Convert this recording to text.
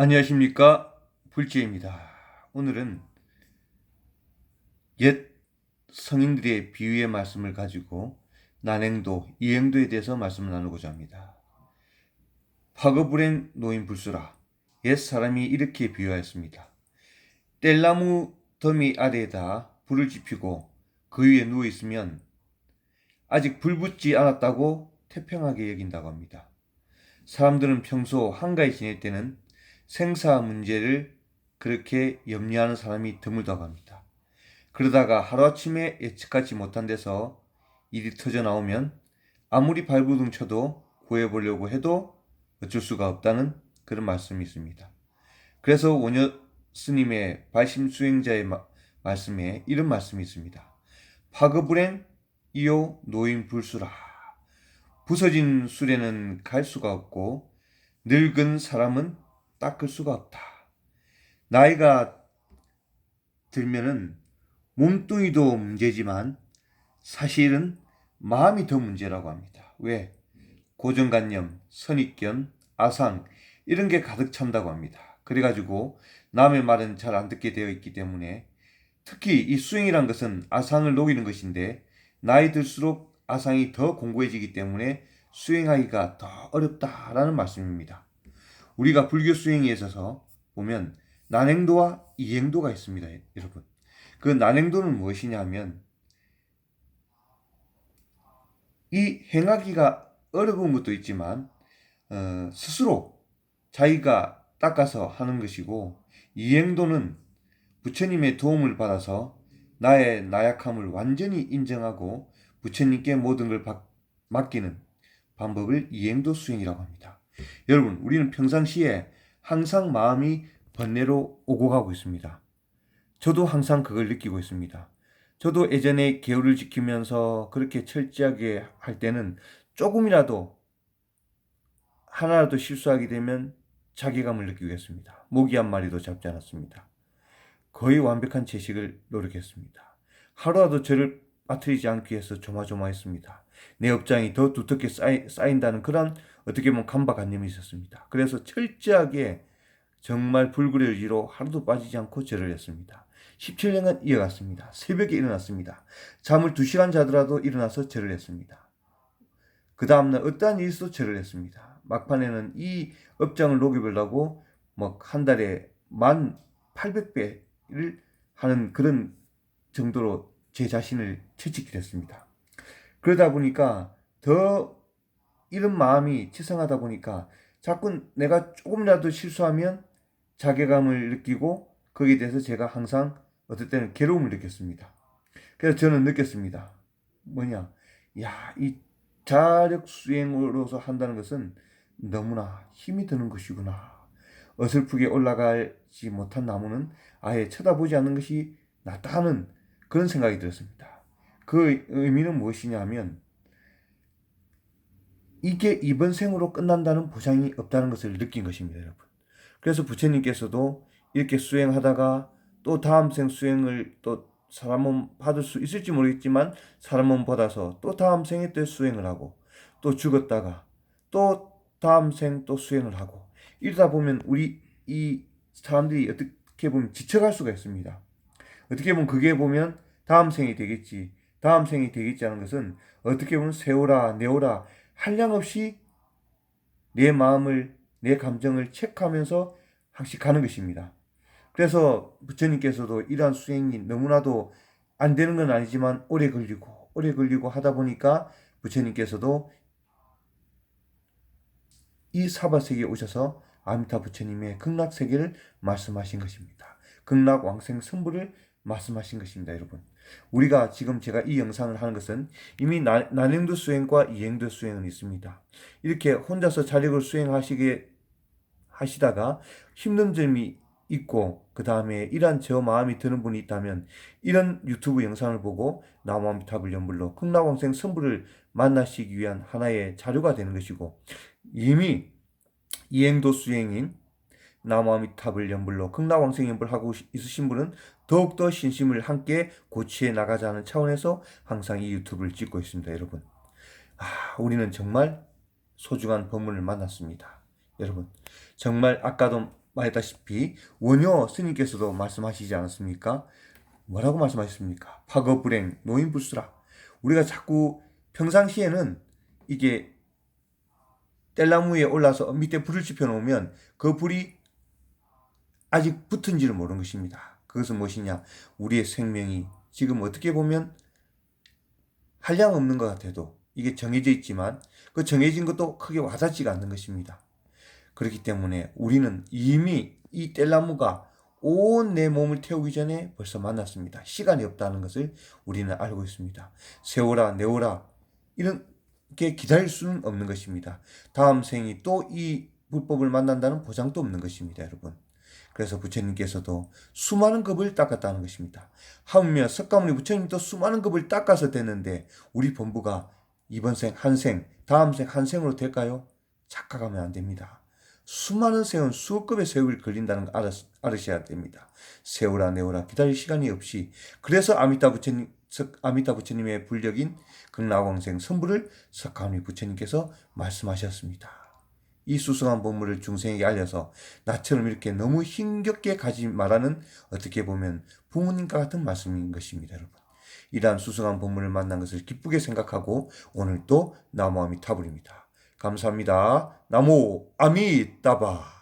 안녕하십니까 불지입니다. 오늘은 옛 성인들의 비유의 말씀을 가지고 난행도, 이행도에 대해서 말씀을 나누고자 합니다. 파거불행 노인 불수라 옛 사람이 이렇게 비유하였습니다. 뗄나무 더미 아래에다 불을 지피고 그 위에 누워 있으면 아직 불 붙지 않았다고 태평하게 여긴다고 합니다. 사람들은 평소 한가히 지낼 때는 생사 문제를 그렇게 염려하는 사람이 드물다고 합니다. 그러다가 하루아침에 예측하지 못한 데서 일이 터져 나오면 아무리 발부둥 쳐도 구해보려고 해도 어쩔 수가 없다는 그런 말씀이 있습니다. 그래서 원효 스님의 발심 수행자의 마- 말씀에 이런 말씀이 있습니다. 파급불행 이요 노인 불수라. 부서진 수레는 갈 수가 없고 늙은 사람은 닦을 수가 없다. 나이가 들면은 몸뚱이도 문제지만 사실은 마음이 더 문제라고 합니다. 왜? 고정관념, 선입견, 아상 이런 게 가득 찬다고 합니다. 그래가지고 남의 말은 잘 안 듣게 되어 있기 때문에 특히 이 수행이란 것은 아상을 녹이는 것인데 나이 들수록 아상이 더 공고해지기 때문에 수행하기가 더 어렵다라는 말씀입니다. 우리가 불교 수행에 있어서 보면 난행도와 이행도가 있습니다, 여러분. 그 난행도는 무엇이냐 하면 이 행하기가 어려운 것도 있지만 어, 스스로 자기가 닦아서 하는 것이고 이행도는 부처님의 도움을 받아서 나의 나약함을 완전히 인정하고 부처님께 모든 걸 박- 맡기는 방법을 이행도 수행이라고 합니다. 여러분, 우리는 평상시에 항상 마음이 번뇌로 오고 가고 있습니다. 저도 항상 그걸 느끼고 있습니다. 저도 예전에 계율을 지키면서 그렇게 철저하게 할 때는 조금이라도 하나라도 실수하게 되면 자괴감을 느끼고 했습니다. 모기 한 마리도 잡지 않았습니다. 거의 완벽한 채식을 노력했습니다. 하루라도 저를 빠뜨리지 않기 위해서 조마조마했습니다. 내 업장이 더 두텁게 쌓인다는 그런 어떻게 보면 강박관념이 있었습니다. 그래서 철저하게 정말 불구레지로 하루도 빠지지 않고 절을 했습니다. 17년간 이어갔습니다. 새벽에 일어났습니다. 잠을 2시간 자더라도 일어나서 절을 했습니다. 그 다음날 어떠한 있어도 절을 했습니다. 막판에는 이 업장을 녹여보려고 뭐 한 달에 만 800배를 하는 그런 정도로 제 자신을 채찍질 했습니다. 그러다 보니까 더 이런 마음이 치성하다 보니까 자꾸 내가 조금이라도 실수하면 자괴감을 느끼고 거기에 대해서 제가 항상 어떨 때는 괴로움을 느꼈습니다. 그래서 저는 느꼈습니다. 뭐냐, 야, 이 자력 수행으로서 한다는 것은 너무나 힘이 드는 것이구나. 어설프게 올라가지 못한 나무는 아예 쳐다보지 않는 것이 낫다 하는 그런 생각이 들었습니다. 그 의미는 무엇이냐 하면 이게 이번 생으로 끝난다는 보장이 없다는 것을 느낀 것입니다, 여러분. 그래서 부처님께서도 이렇게 수행하다가 또 다음 생 수행을 또 사람은 받을 수 있을지 모르겠지만 사람은 받아서 또 다음 생에 또 수행을 하고 또 죽었다가 또 다음 생 또 수행을 하고 이러다 보면 우리 이 사람들이 어떻게 보면 지쳐갈 수가 있습니다. 어떻게 보면 그게 보면 다음 생이 되겠지, 다음 생이 되겠지 하는 것은 어떻게 보면 세오라, 내오라 한량없이 내 마음을, 내 감정을 체크하면서 가는 것입니다. 그래서 부처님께서도 이러한 수행이 너무나도 안 되는 건 아니지만 오래 걸리고, 오래 걸리고 하다 보니까 부처님께서도 이 사바세계에 오셔서 아미타 부처님의 극락세계를 말씀하신 것입니다. 극락 왕생 선부를 말씀하신 것입니다, 여러분. 우리가 지금 제가 이 영상을 하는 것은 이미 나- 난행도 수행과 이행도 수행은 있습니다. 이렇게 혼자서 자력을 수행하시게 하시다가 힘든 점이 있고 그 다음에 이러한 저 마음이 드는 분이 있다면 이런 유튜브 영상을 보고 나무아미타불 연불로 극락왕생 선부를 만나시기 위한 하나의 자료가 되는 것이고 이미 이행도 수행인 나무아미타불 연불로 극락왕생 연불 하고 있으신 분은 더욱더 신심을 함께 고치해 나가자는 차원에서 항상 이 유튜브를 찍고 있습니다, 여러분. 아, 우리는 정말 소중한 법문을 만났습니다. 여러분, 정말 아까도 말했다시피 원효 스님께서도 말씀하시지 않았습니까? 뭐라고 말씀하셨습니까? 파거 불행 노인 불수라. 우리가 자꾸 평상시에는 이게 뗄나무 위에 올라서 밑에 불을 지펴 놓으면 그 불이 아직 붙은지를 모르는 것입니다. 그것은 무엇이냐? 우리의 생명이 지금 어떻게 보면 한량 없는 것 같아도 이게 정해져 있지만 그 정해진 것도 크게 와닿지가 않는 것입니다. 그렇기 때문에 우리는 이미 이 뗄나무가 온 내 몸을 태우기 전에 벌써 만났습니다. 시간이 없다는 것을 우리는 알고 있습니다. 세워라, 내오라, 이렇게 기다릴 수는 없는 것입니다. 다음 생이 또 이 불법을 만난다는 보장도 없는 것입니다, 여러분. 그래서 부처님께서도 수많은 급을 닦았다는 것입니다. 하물며 석가모니 부처님도 수많은 급을 닦아서 됐는데 우리 본부가 이번 생 한 생, 다음 생 한 생으로 될까요? 착각하면 안 됩니다. 수많은 세월, 수억 급의 세월이 걸린다는 걸 알았, 알으셔야 됩니다. 세월아 내월아 기다릴 시간이 없이 그래서 아미타 부처님 석- 아미타 부처님의 불력인 극락왕생 선부를 석가모니 부처님께서 말씀하셨습니다. 이 수승한 본물을 중생에게 알려서 나처럼 이렇게 너무 힘겹게 가지 말라는 어떻게 보면 부모님과 같은 말씀인 것입니다, 여러분. 이러한 수승한 본물을 만난 것을 기쁘게 생각하고 오늘도 나무 아미타불입니다. 감사합니다. 나무 아미따바.